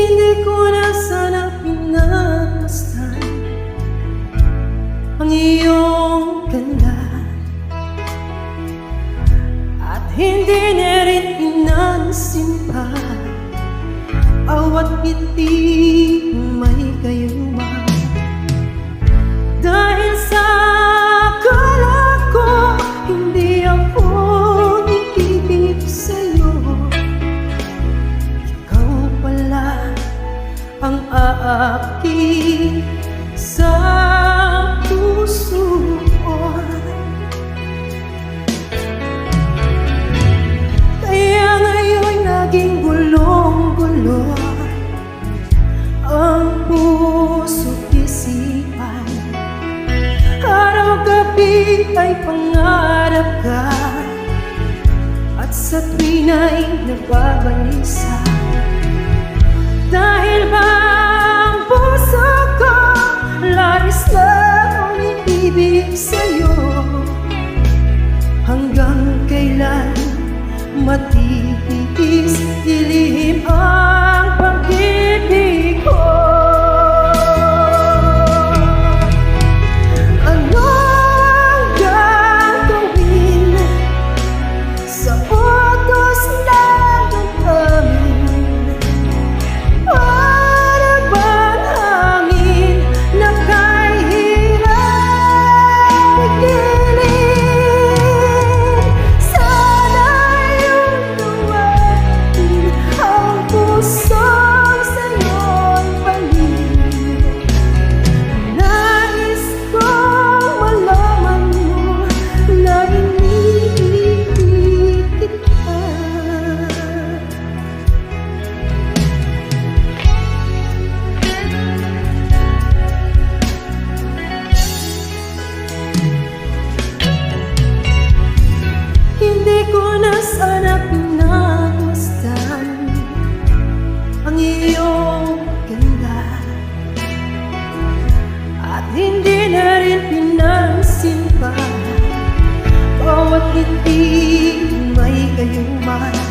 Hindi ko na sana pinamastan Ang iyong ganda. At hindi na rin pinansin pa Awat ngiti may kayuma aakit sa puso ko. Kaya ngayon naging gulong-gulo Ang puso't isipan. Araw-gabi ay pangarap ka At sa tuwin ay nagbabalisa Hanggang kailan matitiis Dilihim ang pag-ibig ko na sana pinagmasdan ang iyong ganda At hindi na rin pinansin pa Bawat ngiti may sa